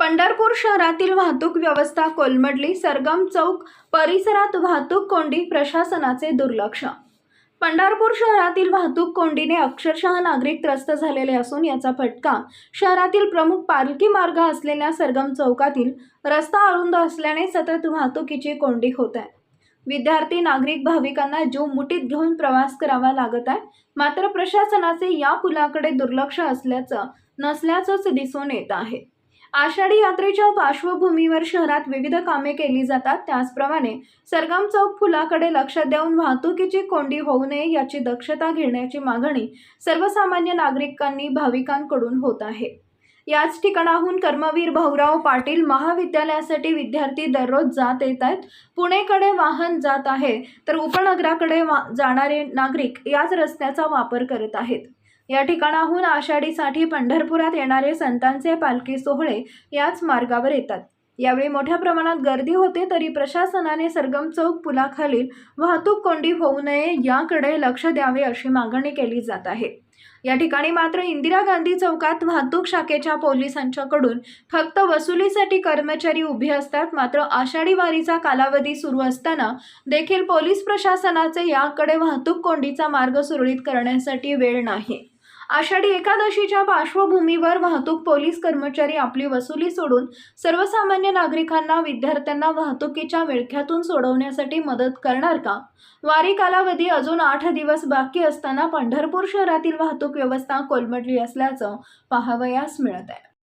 पंढरपूर शहरातील वाहतूक व्यवस्था कोलमडली. सरगम चौक परिसरात वाहतूक कोंडी प्रशासनाचे दुर्लक्ष. पंढरपूर शहरातील वाहतूक कोंडीने अक्षरशः नागरिक त्रस्त झालेले असून याचा फटका शहरातील प्रमुख पालखी मार्ग असलेल्या सरगम चौकातील रस्ता अरुंद असल्याने सतत वाहतुकीची कोंडी होत आहे. विद्यार्थी नागरिक भाविकांना जीव मुठीत घेऊन प्रवास करावा लागत आहे. मात्र प्रशासनाचे या पुलाकडे दुर्लक्ष असल्याचं नसल्याचंच दिसून येत आहे. आषाढी यात्रेच्या पार्श्वभूमीवर शहरात विविध कामे केली जातात. त्याचप्रमाणे सरगम चौक पुलाकडे लक्ष देऊन वाहतुकीची कोंडी होऊ नये याची दक्षता घेण्याची मागणी सर्वसामान्य नागरिकांनी भाविकांकडून होत आहे. याच ठिकाणाहून कर्मवीर भाऊराव पाटील महाविद्यालयासाठी विद्यार्थी दररोज जात येत आहेत पुणेकडे वाहन जात आहे तर उपनगराकडे वा जाणारे नागरिक याच रस्त्याचा वापर करत आहेत. या ठिकाणाहून आषाढीसाठी पंढरपुरात येणारे संतांचे पालखी सोहळे याच मार्गावर येतात. यावेळी मोठ्या प्रमाणात गर्दी होते तरी प्रशासनाने सरगम चौक पुलाखालील वाहतूक कोंडी होऊ नये याकडे लक्ष द्यावे अशी मागणी केली जात आहे. या ठिकाणी मात्र इंदिरा गांधी चौकात वाहतूक शाखेच्या पोलिसांच्याकडून फक्त वसुलीसाठी कर्मचारी उभे असतात मात्र आषाढी वारीचा कालावधी सुरू असताना देखील पोलीस प्रशासनाचे याकडे वाहतूक कोंडीचा मार्ग सुरळीत करण्यासाठी वेळ नाही. आषाढी एकादशीच्या पार्श्वभूमीवर वाहतूक पोलीस कर्मचारी आपली वसुली सोडून सर्वसामान्य नागरिकांना विद्यार्थ्यांना वाहतुकीच्या विळख्यातून सोडवण्यासाठी मदत करणार का? वारी कालावधी अजून आठ दिवस बाकी असताना पंढरपूर शहरातील वाहतूक व्यवस्था कोलमडली असल्याचं पाहावयास मिळत आहे.